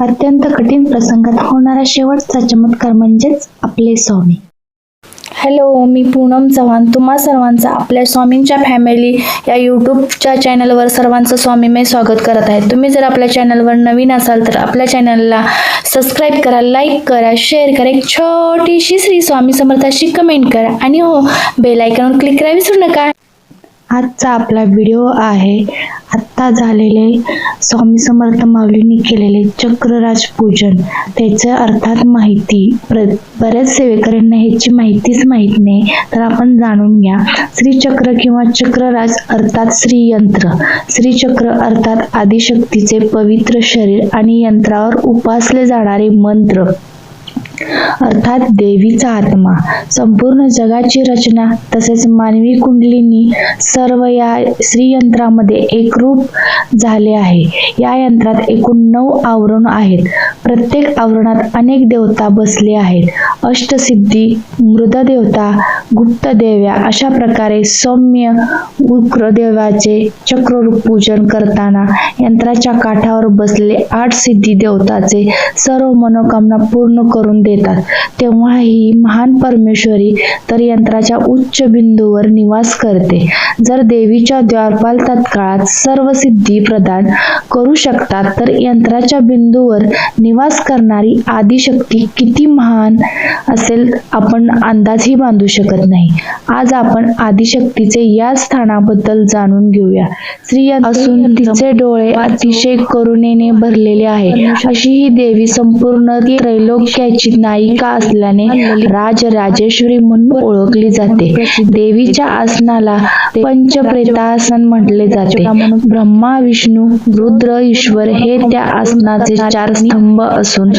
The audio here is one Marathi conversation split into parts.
अत्यंत कठीण प्रसंगात होणारा शेवटचा चमत्कार म्हणजेच आपले स्वामी. हॅलो मी पूनम चव्हाण. तुम्हा सर्वांचं आपल्या स्वामींच्या फॅमिली या यूट्यूबच्या चॅनलवर सर्वांचं स्वामीमय स्वागत करत आहे. तुम्ही जर आपल्या चॅनलवर नवीन असाल तर आपल्या चॅनलला सबस्क्राईब करा लाईक करा शेअर करा. एक छोटीशी श्री स्वामी समर्थाशी कमेंट करा. आणि हो बेल आयकॉनवर क्लिक करा विसरू नका. आजचा आपला व्हिडिओ आहे आत्ता झालेले स्वामी समर्थ माऊलींनी केलेले चक्रराज पूजन. त्याचं अर्थात माहिती. प्र बऱ्याच सेवेकऱ्यांना ह्याची माहितीच माहीत नाही तर आपण जाणून घ्या. श्रीचक्र किंवा चक्रराज अर्थात श्रीयंत्र. श्रीचक्र अर्थात आदिशक्तीचे पवित्र शरीर आणि यंत्रावर उपासले जाणारे मंत्र. अर्थात देवीचा आत्मा. संपूर्ण जगाची रचना तसेच मानवी कुंडलीनी सर्व या श्रीयंत्रामध्ये एकरूप झाले आहे. या यंत्रात एकूण नऊ आवरण आहेत. प्रत्येक आवरणात अनेक देवता बसले आहेत. अष्टसिद्धी मृददेवता गुप्त देव्या अशा प्रकारे सौम्य उग्रदेवाचे चक्ररूप पूजन करताना यंत्राच्या काठावर बसले आठ सिद्धी देवताचे सर्व मनोकामना पूर्ण करून देतात. तेव्हा ही महान परमेश्वरी तर यंत्राच्या उच्च बिंदूवर निवास करते. जर देवीच्या द्वारपाल तत्काळात सर्व सिद्धी प्रदान करू शकतात तर यंत्राच्या बिंदूवर निवास करणारी आदिशक्ती किती महान असेल आपण अंदाजही बांधू शकत नाही. आज आपण आदिशक्तीचे या स्थानाबद्दल जाणून घेऊया. स्त्री असून तिचे डोळे अतिशय करुणेने भरलेले आहे. अशी ही देवी संपूर्ण त्रैलोक्याची नायिका असल्याने राज राजेश्वरी म्हणून ओळखली जाते. देवीच्या आसनाला पंचप्रेतासन म्हटले जाते. ब्रह्मा विष्णू रुद्र ईश्वर हे त्या आसनाचे चार स्तंभ असून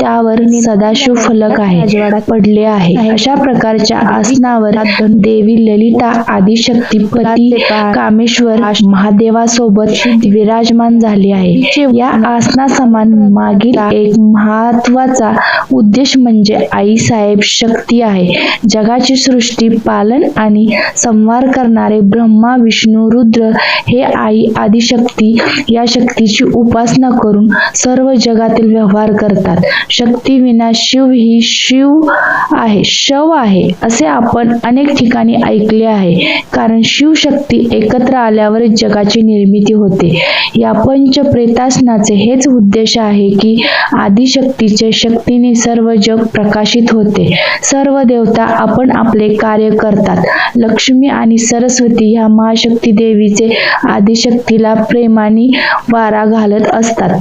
त्यावर सदाशिव फलक आहे पडले आहे. अशा प्रकारच्या आसनावर देवी ललिता आदिशक्तीपती कामेश्वर महादेवासोबत विराजमान झाली आहे. या आसना समान मागील एक महत्त्वाचा उद्देश म्हणजे आई साहेब शक्ती आहे. जगाची सृष्टी पालन आणि संवार करणारे ब्रह्मा विष्णू रुद्र हे आई आदिशक्ती या शक्तीची उपासना करून सर्व जगातील व्यवहार करतात. शक्ती विना शिव ही शिव आहे शव आहे असे आपण अनेक ठिकाणी ऐकले आहे. कारण शिवशक्ती एकत्र आल्यावर जगाची निर्मिती होते. या पंच प्रेतासनाचे हेच उद्देश आहे की आदिशक्तीचे शक्तीने सर्व जग प्रकाशित होते. सर्व देवता आपण आपले कार्य करतात. लक्ष्मी आणि सरस्वती ह्या महाशक्ती देवीचे आदिशक्तीला प्रेमाने वारा घालत असतात.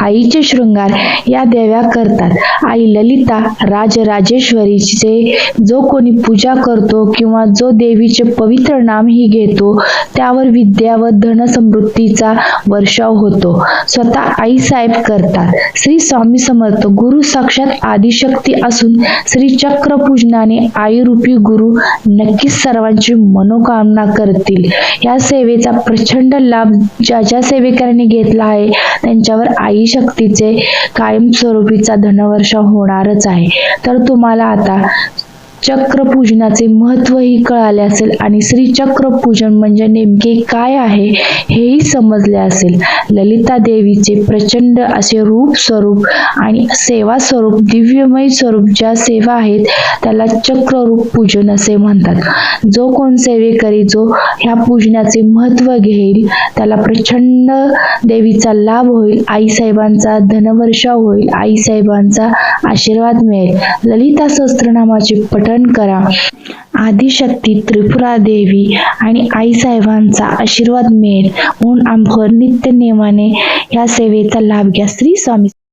आईचे शृंगार या देव्या करतात. आई ललिता राजराजेश्वरीचे जो कोणी पूजा करतो किंवा जो देवीचे पवित्र नाम ही घेतो त्यावर विद्या व धन समृद्धीचा वर्षाव होतो. स्वतः आई साहेब करतात. श्री स्वामी समर्थ गुरु साक्षात आदिशक्ती असून श्री चक्र पूजनाने आईरूपी गुरु नक्कीच सर्वांची मनोकामना करतील. या सेवेचा प्रचंड लाभ ज्या ज्या सेवेकऱ्यांनी घेतला आहे त्यांच्यावर आई शक्तीचे कायमस्वरूपीचा धनवर्षाव होणारच आहे. तर तुम्हाला आता चक्र पूजनाचे महत्वही कळाले असेल आणि श्री चक्र पूजन म्हणजे नेमके काय आहे हेही समजले असेल. ललिता देवीचे प्रचंड असे रूप स्वरूप आणि सेवा स्वरूप दिव्यमय स्वरूप ज्या सेवा आहेत त्याला चक्ररूप पूजन असे म्हणतात. जो कोण सेवेकरी जो ह्या पूजनाचे महत्त्व घेईल त्याला प्रचंड देवीचा लाभ होईल आईसाहेबांचा धनवर्षाव होईल आईसाहेबांचा आशीर्वाद मिळेल. ललिता सहस्त्रनामाचे पठण करा. आदिशक्ती त्रिपुरा देवी आणि आई साहेबांचा आशीर्वाद मिळेल. म्हणून आमकर नित्य नेमाने या सेवेचा लाभ घ्या. श्री स्वामी